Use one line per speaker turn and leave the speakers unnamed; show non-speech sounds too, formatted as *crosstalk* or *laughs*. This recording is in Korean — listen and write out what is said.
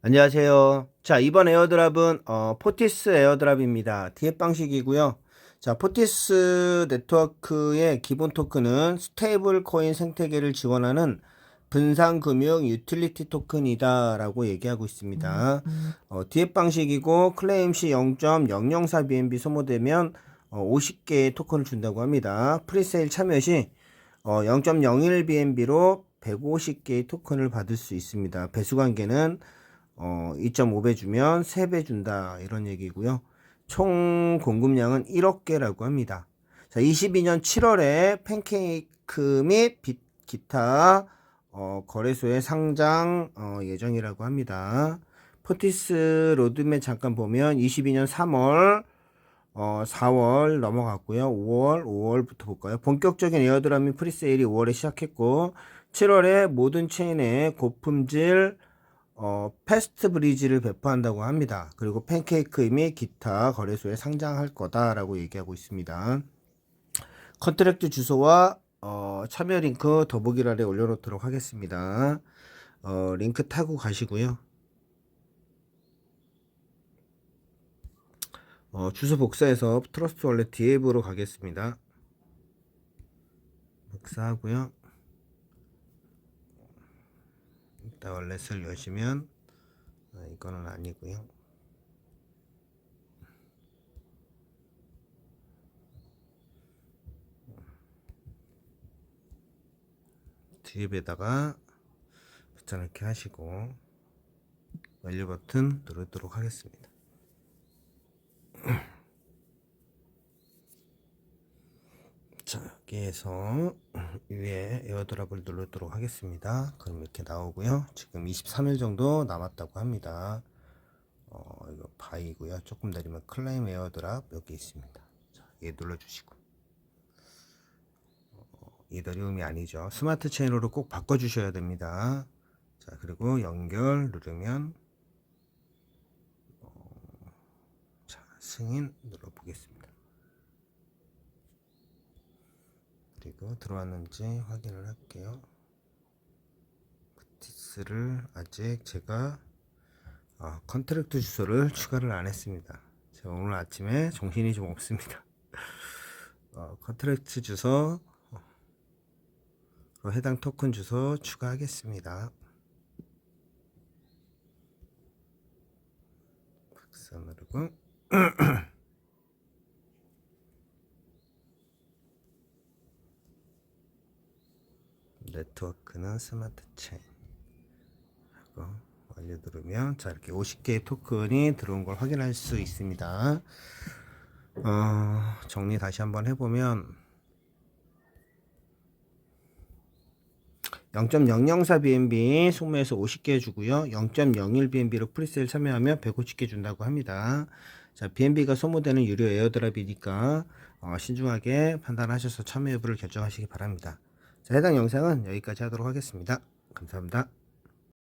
안녕하세요. 자, 이번 에어드랍은 어, 포티스 에어드랍입니다. 디앱 방식이고요. 자, 포티스 네트워크의 기본 토큰은 스테이블 코인 생태계를 지원하는 분산금융 유틸리티 토큰이다라고 얘기하고 있습니다. 어, 디앱 방식이고 클레임 시 0.004 BNB 소모되면 어, 50개의 토큰을 준다고 합니다. 프리세일 참여 시 어, 0.01 BNB로 150개의 토큰을 받을 수 있습니다. 배수 관계는 어, 2.5배 주면 3배 준다 이런 얘기고요. 총 공급량은 1억 개라고 합니다. 자, 22년 7월에 팬케이크 및 비- 기타 어, 거래소에 상장 어, 예정이라고 합니다. 포티스 로드맵 잠깐 보면 22년 3월 어, 4월 넘어갔고요. 5월, 5월부터 볼까요? 본격적인 에어드랍 및 프리세일이 5월에 시작했고 7월에 모든 체인에 고품질 어, 패스트 브리지를 배포한다고 합니다. 그리고 팬케이크 및 기타 거래소에 상장할 거다라고 얘기하고 있습니다. 컨트랙트 주소와 어, 참여 링크 더보기 란에 올려놓도록 하겠습니다. 어, 링크 타고 가시고요. 어, 주소 복사해서 트러스트 원래 디앱으로 가겠습니다. 복사하고요. 일단 원래를 여시면 아, 이거는 아니고요. 디앱에다가 붙여넣기 하시고 완료 버튼 누르도록 하겠습니다. 자, 여기에서 위에 에어드랍을 누르도록 하겠습니다. 그럼 이렇게 나오고요. 지금 23일 정도 남았다고 합니다. 어, 이거 바이고요. 조금 내리면 클레임 에어드랍 여기 있습니다. 자, 얘 눌러주시고. 어, 이더리움이 아니죠. 스마트 체인으로 꼭 바꿔주셔야 됩니다. 자, 그리고 연결 누르면 어, 자, 승인 눌러보겠습니다. 그리고 들어왔는지 확인을 할게요. 쿠티스를 아직 제가 아, 컨트랙트 주소를 추가를 안 했습니다. 제가 오늘 아침에 정신이 좀 없습니다. *laughs* 어, 컨트랙트 주소 어, 해당 토큰 주소 추가하겠습니다. 박스 누르고 *clears throat* 네트워크는 스마트 체인 하고 완료 누르면 자 이렇게 50개의 토큰이 들어온 걸 확인할 수 있습니다. 어, 정리 다시 한번 해보면 0.004 BNB 소모해서 50개 주고요. 0.01 BNB로 프리세일 참여하면 150개 준다고 합니다. 자, BNB가 소모되는 유료 에어드랍이니까 어, 신중하게 판단하셔서 참여 여부를 결정하시기 바랍니다. 자, 해당 영상은 여기까지 하도록 하겠습니다. 감사합니다.